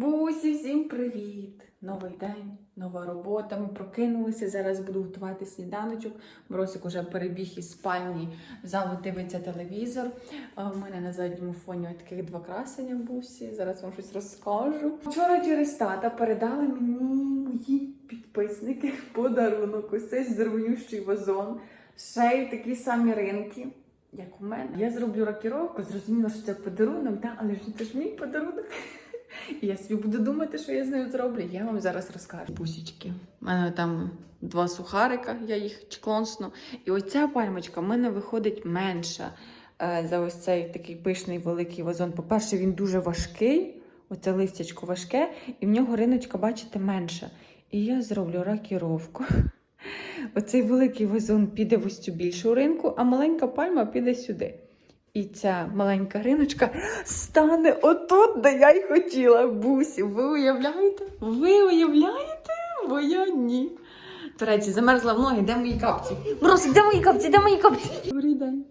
Бусі, всім привіт! Новий день, нова робота. Ми прокинулися. Зараз буду готувати сніданочок. Моросик уже перебіг із спальні в залу дивиться телевізор. У мене на задньому фоні таких два красення бусі. Зараз вам щось розкажу. Вчора через тата передали мені мої підписники подарунок. Ось цей здоровнющий вазон. Ще й такі самі ринки. Як у мене, я зроблю рокіровку, зрозуміла, що це подарунок, да? але ж це ж мій подарунок. Я собі буду думати, що я з нею зроблю. Я вам зараз розкажу. Пусічки. У мене там два сухарика, я їх чклонсну. І оця пальмочка в мене виходить менша е, за ось цей такий пишний великий вазон. По-перше, він дуже важкий, оце листячко важке, і в нього риночка, бачите, менша. І я зроблю ракіровку. Оцей великий вазон піде в ось цю більшу ринку, а маленька пальма піде сюди. І ця маленька риночка стане отут, де я й хотіла, бусі. Ви уявляєте? Ви уявляєте? Бо я ні. До речі, замерзла в ноги, де мої капці? Бросик, де мої капці? Де мої капці? Добрий день.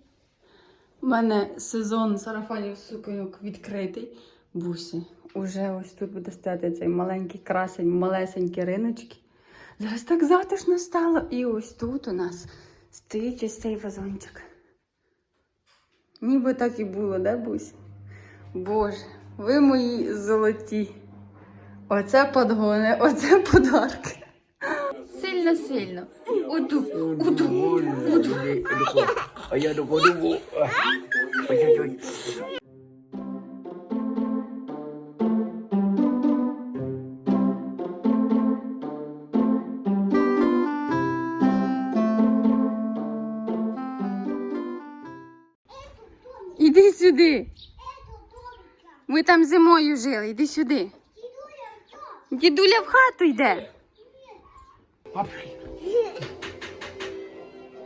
У мене сезон сарафанів суконьок відкритий. Бусі, уже ось тут буде стояти цей маленький красень, малесенькі риночки. Зараз так затишно стало. І ось тут у нас стоїть ось цей вазончик. Ніби так і було, да, Бусь? Боже, ви мої золоті. Оце подгони, оце подарки. Сильно, сильно. Уду, уду. А я думаю. Ой-ой-ой. Ми там зимою жили, іди сюди. Дідуля в хату йде. Апши.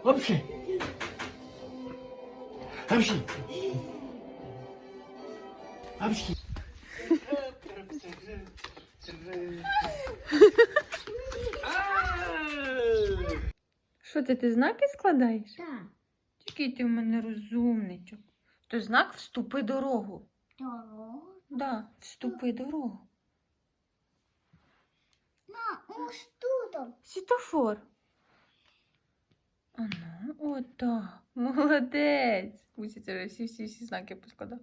Апши. Апши. Апши. Що це ти знаки складаєш? Так, Який ти в мене розумничок. То знак вступи дорогу. Дорогу. Да, вступи дорогу. На, ось тут. Світофор. Ага, отак. Молодець. Це вже всі, всі, всі знаки поскладав.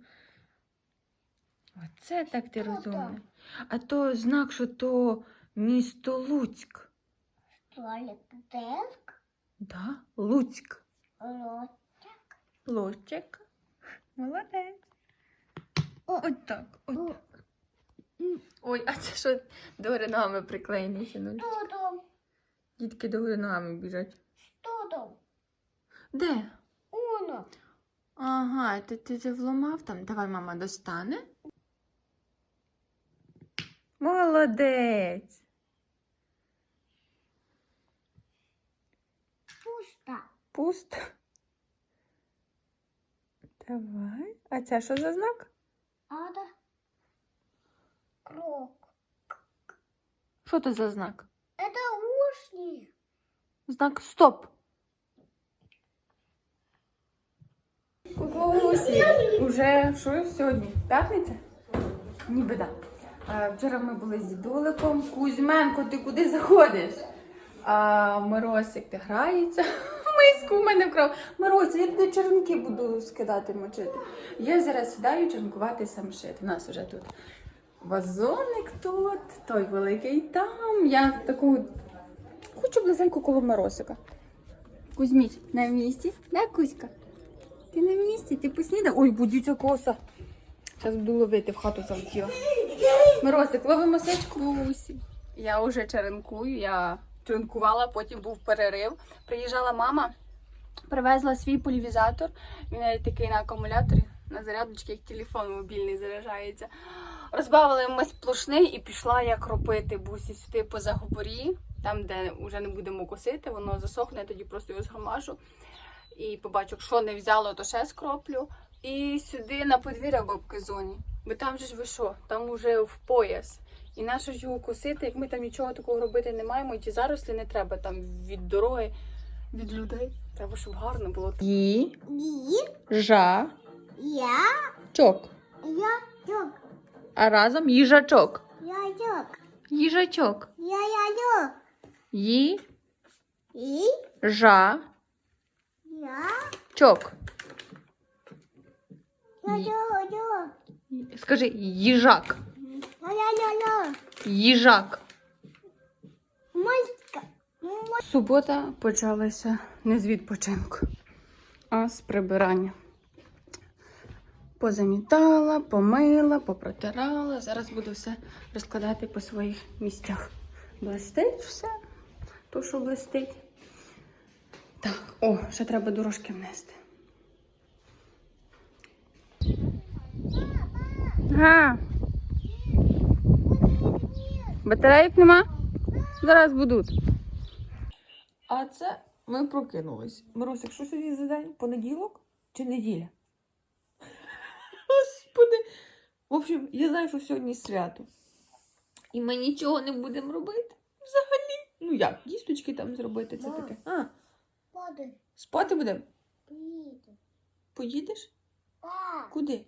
Оце так ти Що розумний. там? А то знак, що то місто Луцьк. Туалет теск. Да? Луцьк. Рот. Лучик. Молодець. Ось так. Ось так. Ой, а це що до ногами приклеєні синуль? Що там? Дітки до ногами біжать. Що там? Де? Уно. Ага, ти, ти це вломав там. Давай мама достане. Молодець. Пусто. Пусто. Давай. А це що за знак? Ада. Крок. Що це за знак? Это ушни. Знак стоп. Кукусі, уже що сьогодні? П'ятниця? Ніби так. А, Вчора ми були з дідуликом. Кузьменко, ти куди заходиш? А Миросик ти грається. Миску в мене вкрав. Мирося, я туди черенки буду скидати, мочити. Я зараз сідаю черенкувати самшит. У нас вже тут вазоник тут, той великий там. Я таку хочу близенько коло Миросика. Кузьміч, на місці? Да, Кузька? Ти на місці, ти поснідав? Ой, будіться коса. Зараз буду ловити, в хату залетіла. Миросик, ловимо сечку в усі. Я вже черенкую, я черенкувала, потім був перерив. Приїжджала мама, привезла свій полівізатор. Він навіть такий на акумуляторі, на зарядочці, як телефон мобільний заряджається. Розбавили ми сплошний і пішла я кропити бусі сюди по загоборі, там, де вже не будемо косити, воно засохне, тоді просто його згромажу. І побачу, що не взяло, то ще скроплю. І сюди на подвір'я бабки зоні. Бо там же ж ви що, там уже в пояс. І нащо ж його косити, як ми там нічого такого робити не маємо, і ті зарослі не треба там від дороги, від людей. Треба, щоб гарно було. Ї, Ні. жа, Я. чок. Я. Чок. А разом їжачок. Я. Йок. Їжачок. Я-я-йок. Ї. І Жа. я. Чок. Я-я-я. Скажи їжак. Їжак. Субота почалася не з відпочинку, а з прибирання. Позамітала, помила, попротирала. Зараз буду все розкладати по своїх місцях. Блистить все, то, що блистить. Так, о, ще треба дорожки внести. Га. Батарейок нема? Зараз будуть. А це ми прокинулись. Миросик, що сьогодні за день? Понеділок чи неділя? Господи. В общем, я знаю, що сьогодні свято. І ми нічого не будемо робити взагалі. Ну як, дісточки там зробити, це Мам. таке. А, Поди. спати будемо? Приїду. Поїдеш? Так. Куди?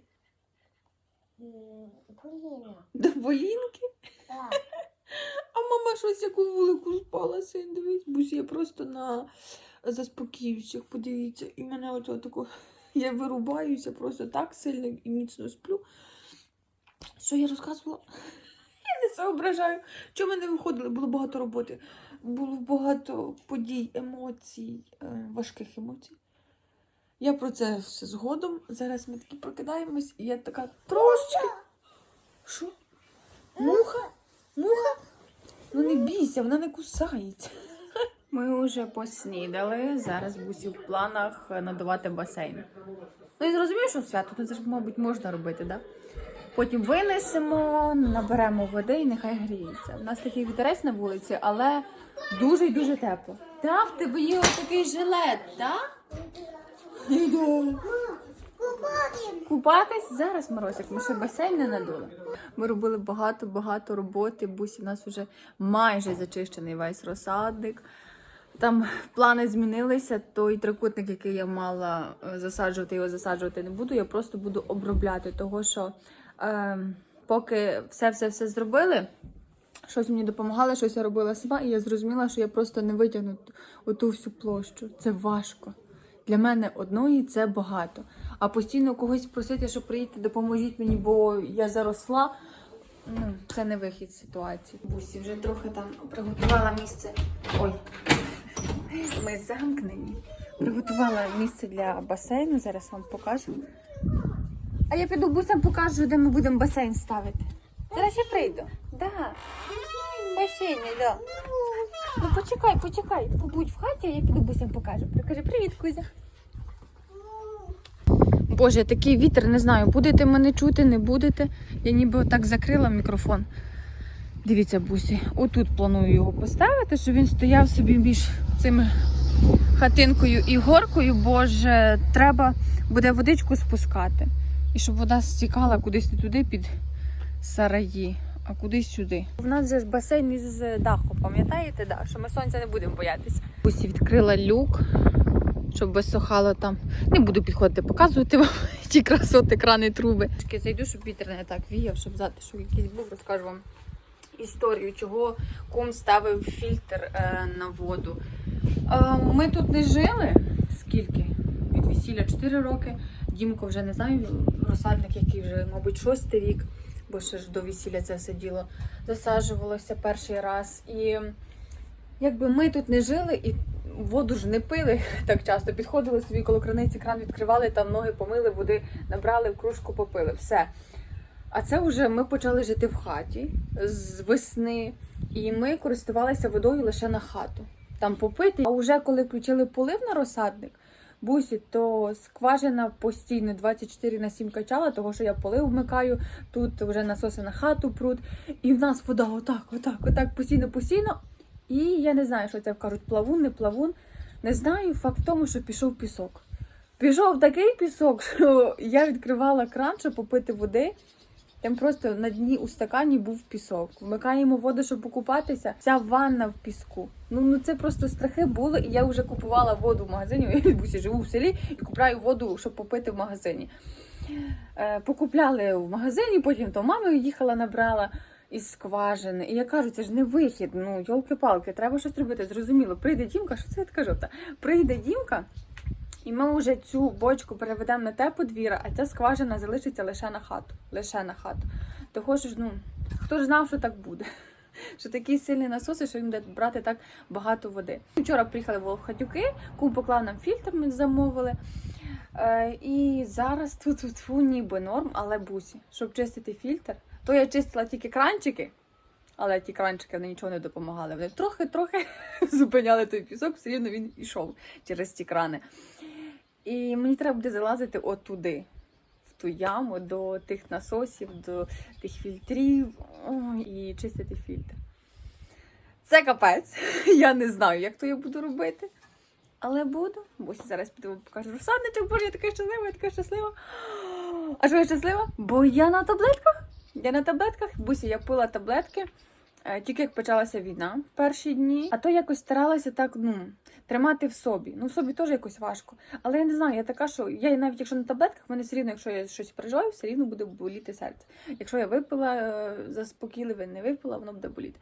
Поліна. До Болінки? Так. А мама щось яку вулику спала, син, дивись, бусі, я просто на заспокіючих, подивіться, і мене оце тако, я вирубаюся просто так сильно і міцно сплю. Що я розказувала? Я не соображаю. Чому ми не виходили? Було багато роботи, було багато подій, емоцій, е, важких емоцій. Я про це все згодом. Зараз ми таки прокидаємось, і я така трошечки. Що? Муха? Муха? Ну не бійся, вона не кусається. Ми вже поснідали. Зараз бусі в планах надувати басейн. Ну і зрозумів, що свято, то це ж, мабуть, можна робити, да? Потім винесемо, наберемо води і нехай гріється. У нас такий вітерець на вулиці, але дуже і дуже тепло. Та в тебе є такий жилет, так? Купаємо. Купатись зараз, Морозик, ми ще басейн не надули. Ми робили багато-багато роботи. Бусі, у нас вже майже зачищений весь розсадник. Там плани змінилися. Той трикутник, який я мала е, засаджувати, його засаджувати не буду. Я просто буду обробляти, того що е, поки все-все-все зробили. Щось мені допомагало, щось я робила сама, і я зрозуміла, що я просто не витягну оту всю площу. Це важко. Для мене одної це багато. А постійно когось просити, що приїдьте, допоможіть мені, бо я заросла. Ну, це не вихід з ситуації. Бусі вже трохи там приготувала місце. Ой, ми замкнені. Приготувала місце для басейну, зараз вам покажу. А я піду бусам покажу, де ми будемо басейн ставити. Зараз я прийду. Да. Басейн, да. Ну почекай, почекай. Побудь в хаті, а я піду бусям покажу. Прикажи, привіт, Кузя. Боже, такий вітер, не знаю, будете мене чути, не будете. Я ніби отак закрила мікрофон. Дивіться, бусі, отут планую його поставити, щоб він стояв собі між цими хатинкою і горкою, бо ж треба буде водичку спускати. І щоб вода стікала кудись не туди під сараї, а кудись сюди. У нас же ж басейн із даху, пам'ятаєте, да? що ми сонця не будемо боятися. Бусі відкрила люк, щоб висохало там. Не буду підходити, показувати вам ті красоти, крани, труби. Зайду, щоб вітер не так віяв, щоб затишок якийсь був, розкажу вам історію, чого кум ставив фільтр е, на воду. Е, ми тут не жили скільки? Від весілля 4 роки. Дімко вже не знаю, розсадник, який вже, мабуть, шостий рік, бо ще ж до весілля це все діло засаджувалося перший раз. І якби ми тут не жили і воду ж не пили так часто, підходили собі коло краниці, кран відкривали, там ноги помили, води набрали, в кружку попили. Все. А це вже ми почали жити в хаті з весни, і ми користувалися водою лише на хату. Там попити. А вже коли включили полив на розсадник, бусі, то скважина постійно 24 на 7 качала, того що я полив вмикаю, тут вже насоси на хату прут. І в нас вода отак, отак, отак, постійно, постійно. І я не знаю, що це кажуть, плавун, не плавун. Не знаю. Факт в тому, що пішов пісок. Пішов такий пісок, що я відкривала кран, щоб попити води. Там просто на дні у стакані був пісок. Вмикаємо воду, щоб покупатися. Вся ванна в піску. Ну, ну це просто страхи були. І я вже купувала воду в магазині. Я бусі живу в селі і купляю воду, щоб попити в магазині. Е, покупляли в магазині, потім то мама їхала, набрала. Із скважини. І я кажу, це ж не вихід. Ну, йолки-палки, треба щось робити. Зрозуміло, прийде Дімка, що це я така жовта? Прийде Дімка, і ми вже цю бочку переведемо на те подвір'я, а ця скважина залишиться лише на хату. Лише на хату. Того ж, ну, хто ж знав, що так буде? Що такі сильні насоси, що він буде брати так багато води. Вчора приїхали Волхатюки, кум поклав нам фільтр, ми замовили. Е, і зараз тут, ніби норм, але бусі, щоб чистити фільтр, то я чистила тільки кранчики, але ті кранчики вони нічого не допомагали. Вони трохи-трохи зупиняли той пісок, все рівно він ішов через ті крани. І мені треба буде залазити от туди, в ту яму, до тих насосів, до тих фільтрів Ой, і чистити фільтр. Це капець. Я не знаю, як то я буду робити. Але буду. Бо зараз піду покажу розсадничок, боже, я така щаслива, я така щаслива. А що я щаслива? Бо я на таблетках. Я на таблетках. Бусі, я пила таблетки. е, Тільки як почалася війна в перші дні, а то якось старалася так ну, тримати в собі. Ну, в собі теж якось важко. Але я не знаю, я така, що я навіть якщо на таблетках, мене все рівно, якщо я щось переживаю, все рівно буде боліти серце. Якщо я випила е, заспокійливе, не випила, воно буде боліти.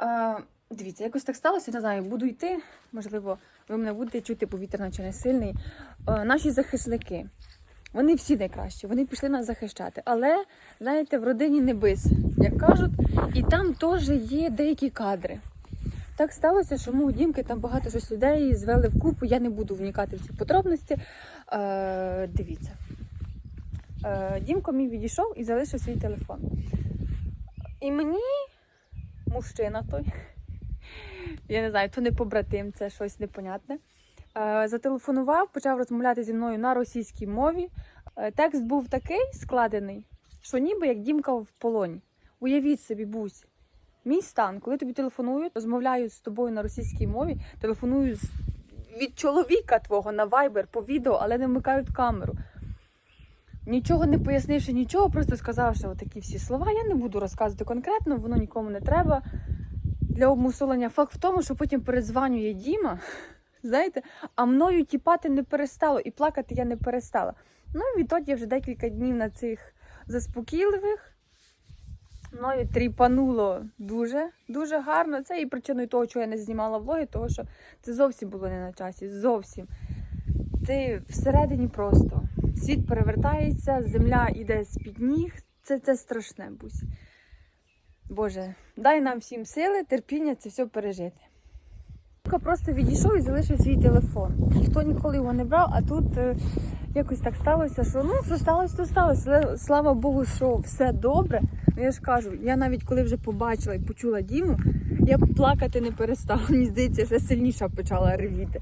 Е, дивіться, якось так сталося, не знаю, буду йти, можливо, ви мене будете чути, повітря наче не сильний. Е, наші захисники, вони всі найкращі, вони пішли нас захищати. Але, знаєте, в родині не бис, як кажуть, і там теж є деякі кадри. Так сталося, що мого дімки там багато щось людей звели в купу. Я не буду вникати в ці подробності. Е, дивіться. Е, Дімко мій відійшов і залишив свій телефон. І мені мужчина той, я не знаю, то не побратим, це щось непонятне. Е, Зателефонував, почав розмовляти зі мною на російській мові. Е, Текст був такий складений, що ніби як Дімка в полоні. Уявіть собі, бусь. Мій стан, коли тобі телефонують, розмовляю з тобою на російській мові, телефоную від чоловіка твого на Viber по відео, але не вмикають камеру. Нічого не пояснивши, нічого, просто сказавши отакі всі слова. Я не буду розказувати конкретно, воно нікому не треба. Для обмусолення факт в тому, що потім передзванює Діма, знаєте, а мною тіпати не перестало, і плакати я не перестала. Ну відтоді вже декілька днів на цих заспокійливих. Мною тріпануло дуже, дуже гарно. Це і причиною того, що я не знімала влоги, того що це зовсім було не на часі. Зовсім. Ти всередині просто. Світ перевертається, земля йде з-під ніг. Це, це страшне, бусь. Боже, дай нам всім сили, терпіння це все пережити. Тільки просто відійшов і залишив свій телефон. Ніхто ніколи його не брав, а тут е, якось так сталося, що ну, що сталося, то сталося. Але слава Богу, що все добре. Ну я ж кажу, я навіть коли вже побачила і почула Діму, я плакати не перестала. Мені здається, ще сильніше почала ревіти.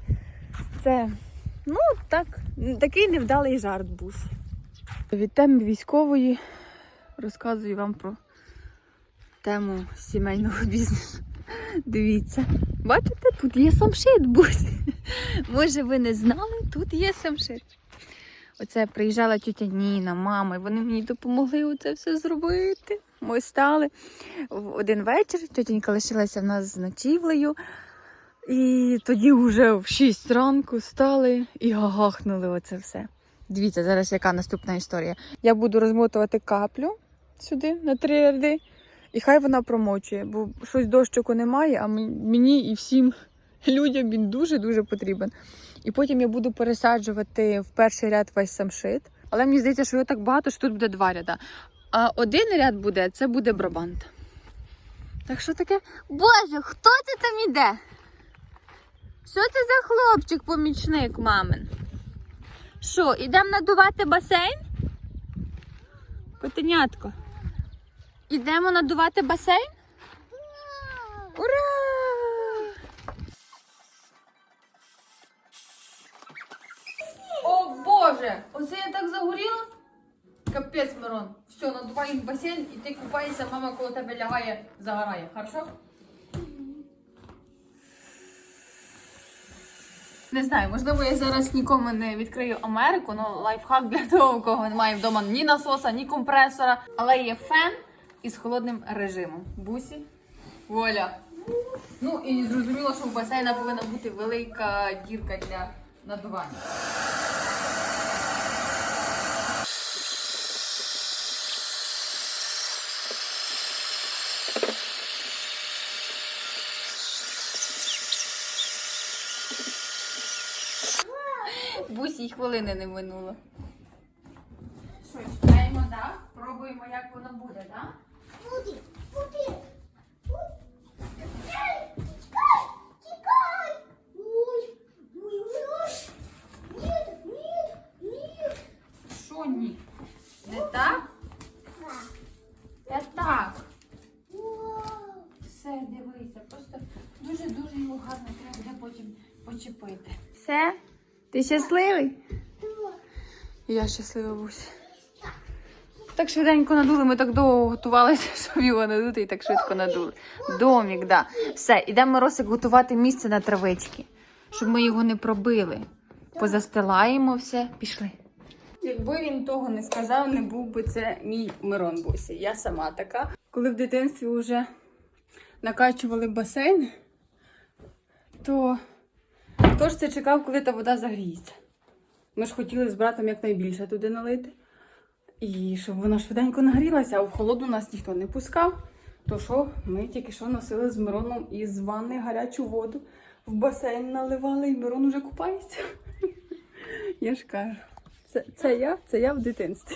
Це, ну так, такий невдалий жарт був. Від теми військової розказую вам про тему сімейного бізнесу. Дивіться. Бачите, тут є самшит, будь. Може, ви не знали, тут є самшит. Оце приїжджала тітя Ніна, мама, і вони мені допомогли оце все зробити. Ми стали в один вечір, тітенька лишилася в нас з ночівлею. І тоді вже в 6 ранку стали і гагахнули оце все. Дивіться, зараз яка наступна історія. Я буду розмотувати каплю сюди на три ряди. І хай вона промочує, бо щось дощику немає, а мені і всім людям він дуже-дуже потрібен. І потім я буду пересаджувати в перший ряд весь самшит. Але мені здається, що його так багато, що тут буде два ряда. А один ряд буде, це буде брабант. Так що таке? Боже, хто це там іде? Що це за хлопчик, помічник мамин? Що, ідемо надувати басейн? Котенятко. Ідемо надувати басейн? Ура! О Боже! Оце я так загоріла? Капець, Мирон. Все, надувай їм басейн і ти купаєшся, мама коло тебе лягає, загорає. Хорошо? Не знаю, можливо, я зараз нікому не відкрию Америку, але лайфхак для того, у кого немає вдома ні насоса, ні компресора, але є фен із холодним режимом. Бусі. Вуаля. Ну і зрозуміло, що в басейна повинна бути велика дірка для надування. Бусі й хвилини не минуло. Що, чекаємо, так? Да? Пробуємо, як воно буде, так? Да? Буде, буде. Тікай, тікай, тікай. Ой, ой, ой. Ні, ні, ні. Що ні? Не так? Та так. Все, дивися, просто дуже-дуже його гарно треба буде потім почепити. Все? Ти щасливий? Я щаслива Буся. Так швиденько надули, ми так довго готувалися, щоб його надути і так швидко надули. Домік, да. Все, ідемо Моросик готувати місце на травички, щоб ми його не пробили. Позастилаємо все, пішли. Якби він того не сказав, не був би це мій Мирон Бусі. Я сама така. Коли в дитинстві вже накачували басейн, то хто ж це чекав, коли та вода загріється? Ми ж хотіли з братом якнайбільше туди налити. І щоб вона швиденько нагрілася, а в холоду нас ніхто не пускав. То що, ми тільки що носили з Мироном із ванни гарячу воду, в басейн наливали, і Мирон уже купається. Я ж кажу, це, це я, це я в дитинстві.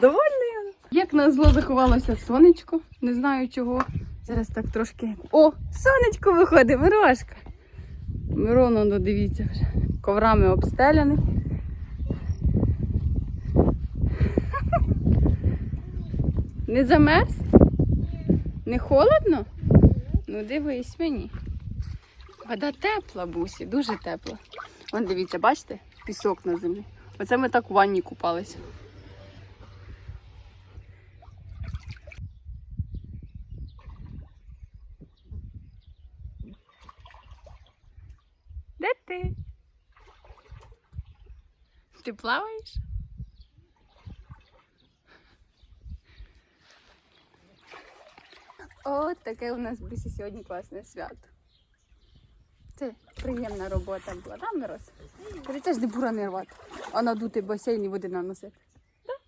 Довольна я. Як на зло заховалося сонечко, не знаю чого. Зараз так трошки. О, сонечко виходить, Мирошка. Мирон, ну дивіться вже. Коврами обстеляний. Не замерз? Не холодно? Ну дивись мені. Вода тепла, бусі, дуже тепла. Вон дивіться, бачите? Пісок на землі. Оце ми так у ванні купалися. Де ти? Ти плаваєш? О, таке у нас бусі сьогодні класне свято. Це приємна робота була, так, Мирос? Кажи, це ж не бура не рвати, а надути басейн і води наносити. Так?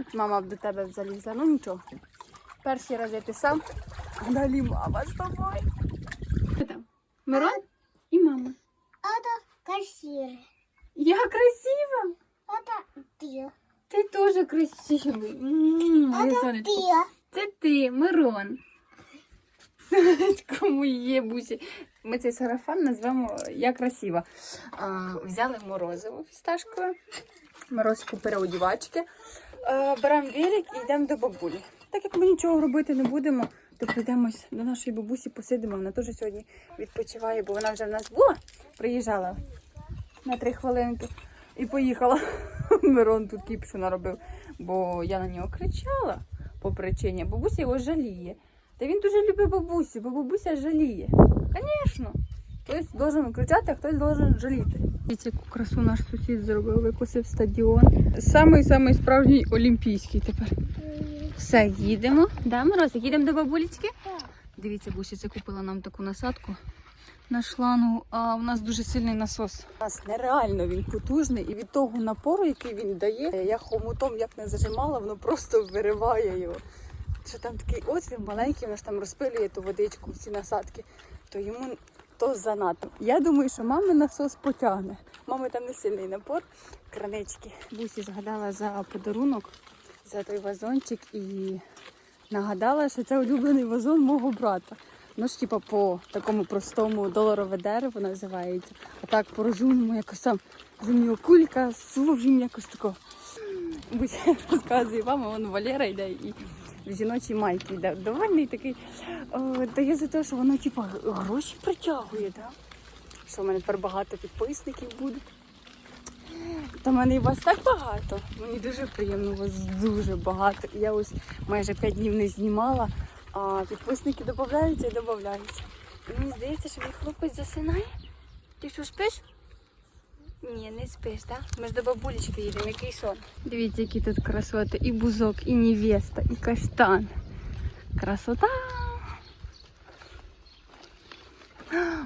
От мама б до тебе б залізла, ну нічого. Перший раз я ти сам, а далі мама з тобою. Хто там? Мирон і мама. Это красиво. Я красива! Это ты. Ти теж красивий. М, Моє Это сонечко. ты. Це ти, Мирон. Сонечко моє бусі. Ми цей сарафан назвемо Я красива. А, взяли морозиво фісташкове, морозку переодівачки. Беремо велик і йдемо до бабулі. Так як ми нічого робити не будемо, то прийдемось до нашої бабусі, посидимо. Вона теж сьогодні відпочиває, бо вона вже в нас була, приїжджала на три хвилинки і поїхала. Мирон тут кіпшу наробив, бо я на нього кричала по причині. Бабуся його жаліє. Та він дуже любить бабусю, бо бабуся жаліє. Звісно. Хтось должен кричати, а хтось должен жаліти. Дивіться, яку красу наш сусід зробив, викосив стадіон. Самий-самий справжній олімпійський тепер. Все, їдемо. Да, Морозик, їдемо до бабулечки? Так. Дивіться, Бусіця купила нам таку насадку на шлангу, а у нас дуже сильний насос. У нас нереально він потужний, і від того напору, який він дає, я хомутом як не зажимала, воно просто вириває його. Що там такий отвір маленький, воно ж там розпилює ту водичку ці насадки, то йому то занадто. Я думаю, що мами насос потягне. Мами там не сильний напор, кранички. Бусі згадала за подарунок, за той вазончик і нагадала, що це улюблений вазон мого брата. Ну типа, по такому простому доларове дерево називається. А так по розумному якось там зимнього кулька, зовсім якось тако. Розказує вам, а вон Валера йде і в жіночій майці йде. Довольний такий. О, дає за те, що воно типа гроші притягує, да? що в мене тепер багато підписників буде. Та в мене і вас так багато. Мені дуже приємно, у вас дуже багато. Я ось майже 5 днів не знімала, а підписники додаються і додаються. Мені здається, що мій хлопець засинає. Ти що спиш? Ні, не спиш, так? Ми ж до бабулечки їдемо, який сон. Дивіться, які тут красоти. І бузок, і невеста, і каштан. Красота.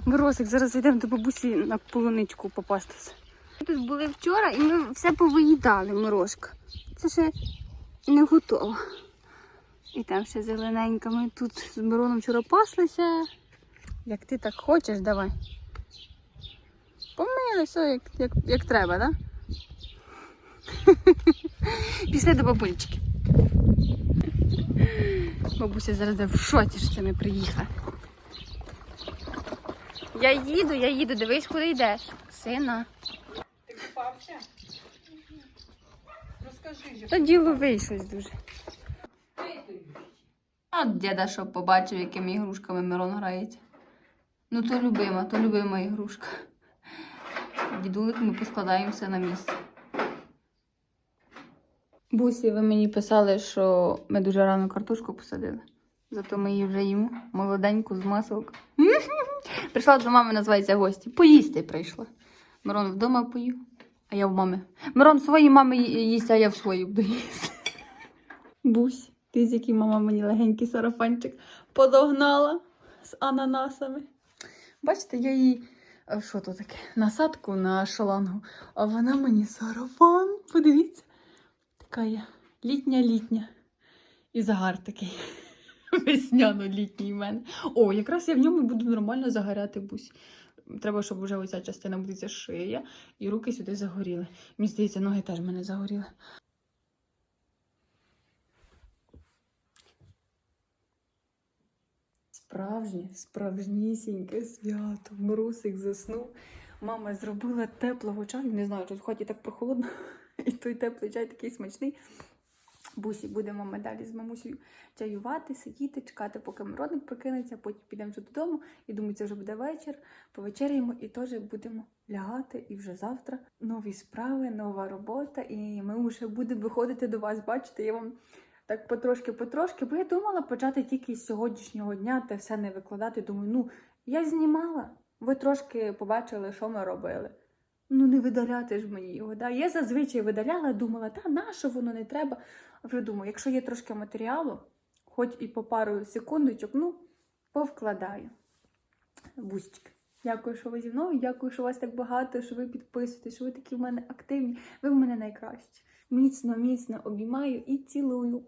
Морозик, зараз йдемо до бабусі на полуничку попастися. Ми тут були вчора і ми все повиїдали, морожка. Це ще не готово. І там ще зелененька. Ми тут з Мироном вчора паслися. Як ти так хочеш, давай. Помили все як, як, як треба, так? Да? Пішли до бабульчики. Бабуся зараз в шоці, що це ми приїхали. Я їду, я їду, дивись, куди йдеш. Сина. Ти купався? Розкажи. Та діловий щось дуже. А діда що побачив, якими ігрушками Мирон грається. Ну то любима, то любима ігрушка. Дідулик ми поскладаємося на місце. Бусі, ви мені писали, що ми дуже рано картошку посадили. Зато ми її вже їмо. Молоденьку з маселка. Прийшла до мами, називається гості. Поїсти прийшла. Мирон вдома поїв, а я в мами. Мирон своїй мами їсть, а я в свою буду їсти. Бусь, ти з який мама мені легенький сарафанчик подогнала з ананасами. Бачите, я їй е, що то таке? Насадку на шалангу, а вона мені сарафан. Подивіться. Така я літня-літня. І загар такий. Весняно-літній в мене. О, якраз я в ньому буду нормально загоряти бусь. Треба, щоб вже оця частина буде шия, і руки сюди загоріли. Мені здається, ноги теж в мене загоріли. Справжнє, справжнісіньке свято. Морусик заснув. Мама зробила теплого чаю. Не знаю, що в хаті так прохолодно. І той теплий чай такий смачний. Бусі, будемо ми далі з мамусею чаювати, сидіти, чекати, поки мородник прокинеться, потім підемо вже додому. І думаю, це вже буде вечір. Повечеряємо і теж будемо лягати. І вже завтра нові справи, нова робота. І ми вже будемо виходити до вас. Бачите, я вам так потрошки-потрошки, бо я думала почати тільки з сьогоднішнього дня та все не викладати. Думаю, ну я знімала. Ви трошки побачили, що ми робили. Ну, не видаляти ж мені його. Да? Я зазвичай видаляла, думала, та нащо воно не треба. Вже думаю, якщо є трошки матеріалу, хоч і по пару секундочок, ну, повкладаю. Бустик. Дякую, що ви зі мною. Дякую, що вас так багато, що ви підписуєтесь, що ви такі в мене активні. Ви в мене найкращі. Міцно, міцно обіймаю і цілую.